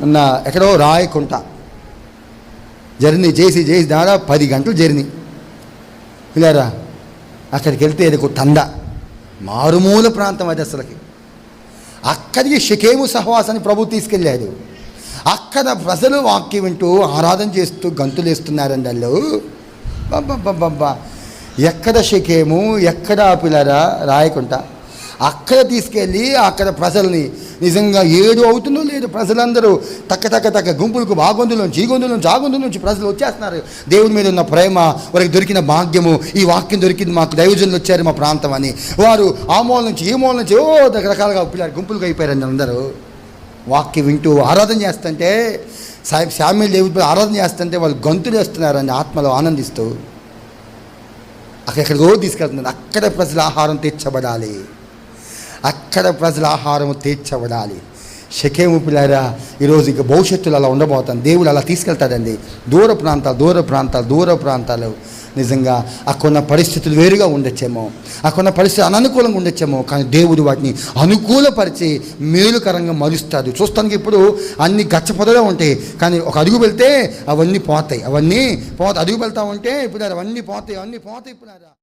నా ఎక్కడో రాయకుంట. జర్నీ చేసి చేసి దాదాపు పది గంటలు జర్నీ. పిల్లారా అక్కడికి వెళ్తే ఇది తంద మారుమూల ప్రాంతం అది అసలుకి. అక్కడికి షికేము సహవాసాన్ని ప్రభు తీసుకెళ్ళాడు. అక్కడ ప్రజలు వాక్యం వింటూ ఆరాధన చేస్తూ గంతులు వేస్తున్నారండి వాళ్ళు. బాబా ఎక్కడ షకేము ఎక్కడ పిల్లరా రాయకుంటా. అక్కడ తీసుకెళ్ళి అక్కడ ప్రజల్ని నిజంగా ఏడు అవుతుందో లేదు ప్రజలందరూ తక్క తక్క తక్క గుంపులకు బాగొందుల నుంచి ఈ గొంతుల నుంచి ఆ గొంతుల నుంచి ప్రజలు వచ్చేస్తున్నారు. దేవుడి మీద ఉన్న ప్రేమ వారికి దొరికిన భాగ్యము ఈ వాక్యం దొరికింది మాకు దైవజనులు వచ్చారు మా ప్రాంతం అని. వారు ఆ మూల నుంచి ఈ మూల నుంచి ఓ రకరకాలుగా పిల్లలు గుంపులుగా అయిపోయారండి అందరూ వాక్యం వింటూ ఆరాధన చేస్తుంటే సాయి శామ్యుల్ దేవుడి ఆరాధన చేస్తుంటే వాళ్ళు గొంతులు వేస్తున్నారండి ఆత్మలో ఆనందిస్తూ అక్కడెక్కడికో తీసుకెళ్తున్నారు. అక్కడ ప్రజల ఆహారం తీర్చబడాలి అక్కడ ప్రజల ఆహారం తీర్చబడాలి. షకేము పిల్లారా ఈరోజు ఇక భవిష్యత్తులో అలా ఉండబోతాను దేవుడు అలా తీసుకెళ్తాడండి. దూర ప్రాంతాలు దూర ప్రాంతాలు దూర ప్రాంతాలు. నిజంగా అక్కడున్న పరిస్థితులు వేరుగా ఉండొచ్చేమో. అక్కడున్న పరిస్థితి అననుకూలంగా ఉండొచ్చేమో. కానీ దేవుడు వాటిని అనుకూలపరిచి మేలుకరంగా మరుస్తాడు. చూస్తానికి ఇప్పుడు అన్ని గచ్చపొదలో ఉంటాయి. కానీ ఒక అడుగు వెళ్తే అవన్నీ పోతాయి. అవన్నీ పోతాయి అడుగు వెళ్తా ఉంటే ఇప్పుడు అవన్నీ పోతాయి అవన్నీ పోతాయి ఇప్పుడు